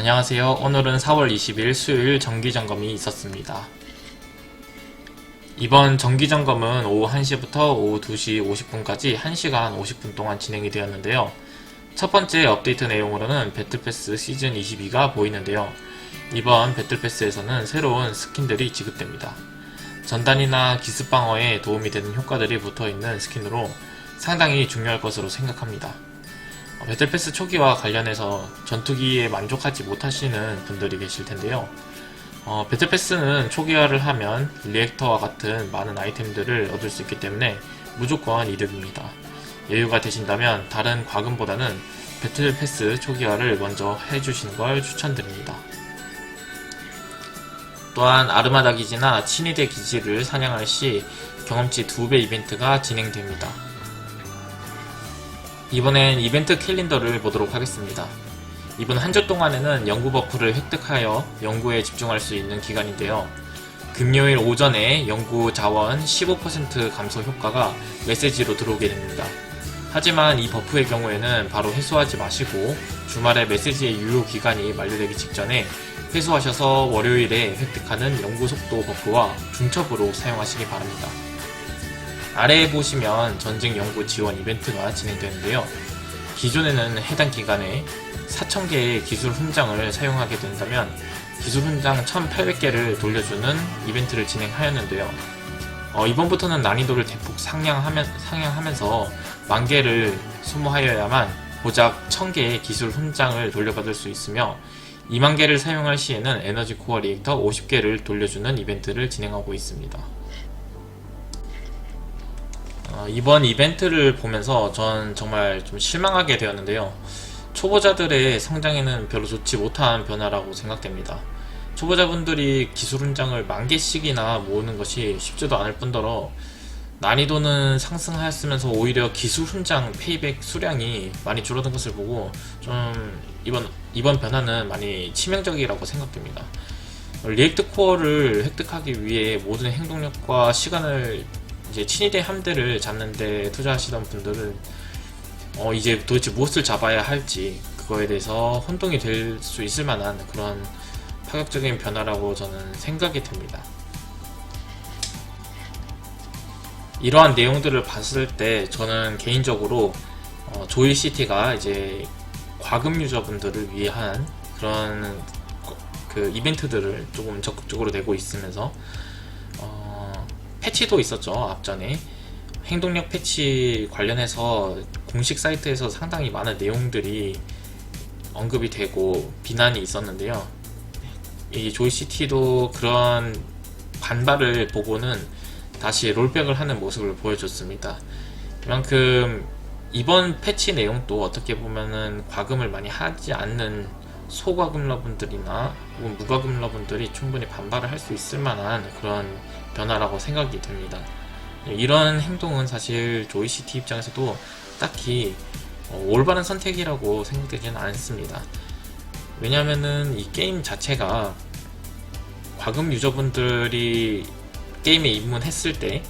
안녕하세요. 오늘은 4월 20일 수요일 정기점검이 있었습니다. 이번 정기점검은 오후 1시부터 오후 2시 50분까지 1시간 50분 동안 진행이 되었는데요. 첫 번째 업데이트 내용으로는 배틀패스 시즌 22가 보이는데요. 이번 배틀패스에서는 새로운 스킨들이 지급됩니다. 전단이나 기습방어에 도움이 되는 효과들이 붙어있는 스킨으로 상당히 중요할 것으로 생각합니다. 어, 배틀패스 초기와 관련해서 전투기에 만족하지 못하시는 분들이 계실 텐데요. 어, 배틀패스는 초기화를 하면 리액터와 같은 많은 아이템들을 얻을 수 있기 때문에 무조건 이득입니다. 여유가 되신다면 다른 과금보다는 배틀패스 초기화를 먼저 해주시는 걸 추천드립니다. 또한 아르마다 기지나 친위대 기지를 사냥할 시 경험치 2배 이벤트가 진행됩니다. 이번엔 이벤트 캘린더를 보도록 하겠습니다. 이번 한 주 동안에는 연구 버프를 획득하여 연구에 집중할 수 있는 기간인데요. 금요일 오전에 연구 자원 15% 감소 효과가 메시지로 들어오게 됩니다. 하지만 이 버프의 경우에는 바로 회수하지 마시고 주말에 메시지의 유효 기간이 만료되기 직전에 회수하셔서 월요일에 획득하는 연구 속도 버프와 중첩으로 사용하시기 바랍니다. 아래에 보시면 전쟁 연구 지원 이벤트가 진행되는데요. 기존에는 해당 기간에 4,000개의 기술 훈장을 사용하게 된다면 기술 훈장 1,800개를 돌려주는 이벤트를 진행하였는데요. 어, 이번부터는 난이도를 대폭 상향하면, 상향하면서 만 개를 소모하여야만 고작 1000개의 기술 훈장을 돌려받을 수 있으며 2만 개를 사용할 시에는 에너지 코어 리액터 50개를 돌려주는 이벤트를 진행하고 있습니다. 어, 이번 이벤트를 보면서 전 정말 좀 실망하게 되었는데요. 초보자들의 성장에는 별로 좋지 못한 변화라고 생각됩니다. 초보자분들이 기술 훈장을 만 개씩이나 모으는 것이 쉽지도 않을 뿐더러 난이도는 상승하였으면서 오히려 기술 훈장 페이백 수량이 많이 줄어든 것을 보고 좀 이번 이번 변화는 많이 치명적이라고 생각됩니다. 리액트 코어를 획득하기 위해 모든 행동력과 시간을 이제 친위대 함대를 잡는데 투자하시던 분들은 어 이제 도대체 무엇을 잡아야 할지 그거에 대해서 혼동이 될 수 있을 만한 그런 파격적인 변화라고 저는 생각이 됩니다. 이러한 내용들을 봤을 때 저는 개인적으로 어, 조이 시티가 이제 과금 유저분들을 위한 그런 거- 그 이벤트들을 조금 적극적으로 내고 있으면서 어, 패치도 있었죠 앞전에 행동력 패치 관련해서 공식 사이트에서 상당히 많은 내용들이 언급이 되고 비난이 있었는데요. 이 조이시티도 그런 반발을 보고는 다시 롤백을 하는 모습을 보여줬습니다. 그만큼 이번 패치 내용도 어떻게 보면은 과금을 많이 하지 않는 소과금러분들이나 무과금러분들이 충분히 반발을 할 수 있을 만한 그런 변화라고 생각이 됩니다. 이런 행동은 사실 조이시티 입장에서도 딱히 어, 올바른 선택이라고 생각되지는 않습니다. 왜냐면은 이 게임 자체가 과금 유저분들이 게임에 입문했을 때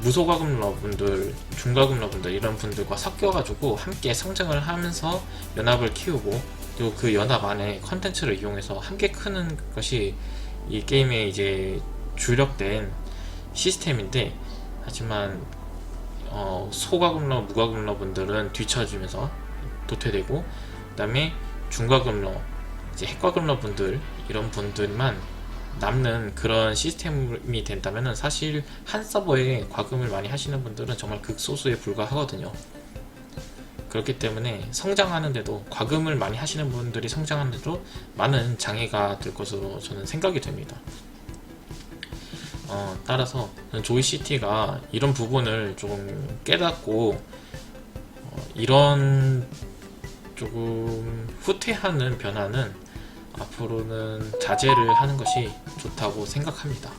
무소과금 러분들, 중과금 러분들 이런 분들과 섞여가지고 함께 성장을 하면서 연합을 키우고 그리고 그 연합 안에 컨텐츠를 이용해서 함께 크는 것이 이 게임의 이제 주력된 시스템인데 하지만 어, 소과금러, 무과금러 분들은 뒤처지면서 도태되고 그다음에 중과금러, 이제 핵과금러 분들 이런 분들만 남는 그런 시스템이 된다면은 사실 한 서버에 과금을 많이 하시는 분들은 정말 극소수에 불과하거든요. 그렇기 때문에 성장하는데도 과금을 많이 하시는 분들이 성장하는데도 많은 장애가 될 것으로 저는 생각이 됩니다. 어, 따라서 조이 시티가 이런 부분을 조금 깨닫고 어, 이런 조금 후퇴하는 변화는 앞으로는 자제를 하는 것이 좋다고 생각합니다.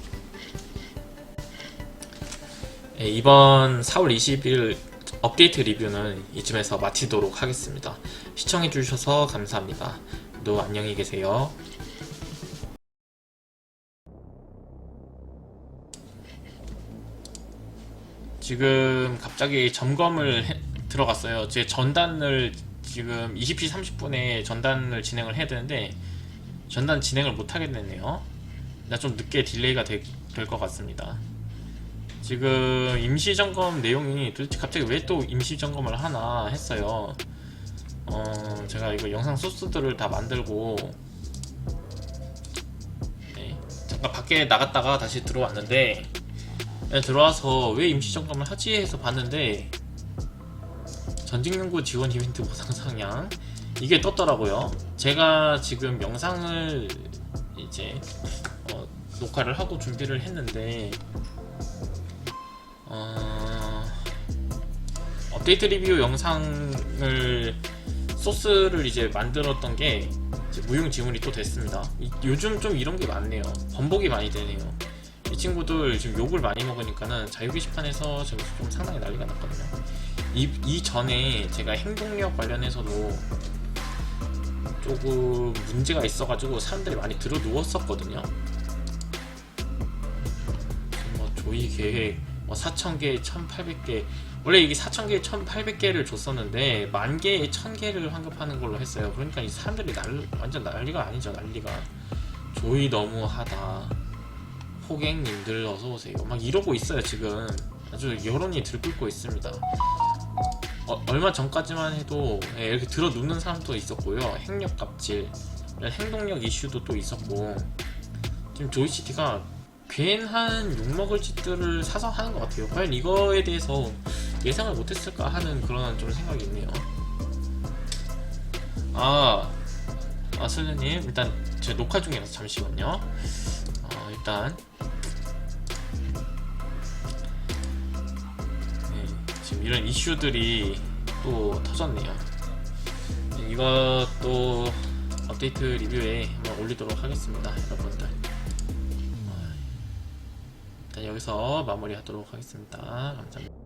예, 이번 4월 20일 업데이트 리뷰는 이쯤에서 마치도록 하겠습니다. 시청해주셔서 감사합니다. 모두 안녕히 계세요. 지금 갑자기 점검을 해- 들어갔어요. 제 전단을 지금 20시 30분에 전단을 진행을 해야 되는데 전단 진행을 못 하겠네요. 나 좀 늦게 딜레이가 될 것 같습니다. 지금 임시 점검 내용이 도대체 갑자기 왜 또 임시 점검을 하나 했어요. 어, 제가 이거 영상 소스들을 다 만들고 네, 잠깐 밖에 나갔다가 다시 들어왔는데 네, 들어와서 왜 임시 점검을 하지 해서 봤는데 전직 연구 지원 이벤트 보상 상향 이게 떴더라고요. 제가 지금 영상을 이제 어, 녹화를 하고 준비를 했는데 어, 업데이트 리뷰 영상을 소스를 이제 만들었던 게 무용지물이 또 됐습니다. 이- 요즘 좀 이런 게 많네요. 번복이 많이 되네요. 이 친구들 지금 욕을 많이 먹으니까는 자유 게시판에서 지금 좀 상당히 난리가 났거든요. 이, 이 전에 제가 행동력 관련해서도 조금 문제가 있어가지고 사람들이 많이 들어 누웠었거든요. 뭐 조이 계획 뭐 4,000개, 1,800개 원래 이게 4,000개, 1,800개를 줬었는데 만 개에 1,000개를 환급하는 걸로 했어요. 그러니까 이 사람들이 날 완전 난리가 아니죠, 난리가. 조이 너무하다. 호갱님들 어서 오세요. 막 이러고 있어요 지금. 아주 여론이 들끓고 있습니다. 어, 얼마 전까지만 해도 예, 이렇게 들어 눕는 사람도 있었고요. 행력 갑질, 행동력 이슈도 또 있었고 지금 조이시티가 괜한 욕먹을 짓들을 사서 하는 것 같아요. 과연 이거에 대해서 예상을 못했을까 하는 그런 좀 생각이 있네요. 아, 아 슬레님 일단 제 녹화 중이라서 잠시만요. 어, 일단 네, 지금 이런 이슈들이 또 터졌네요. 네, 이것도 업데이트 리뷰에 한번 올리도록 하겠습니다, 여러분들. 아, 일단 여기서 마무리 하도록 하겠습니다. 감사합니다.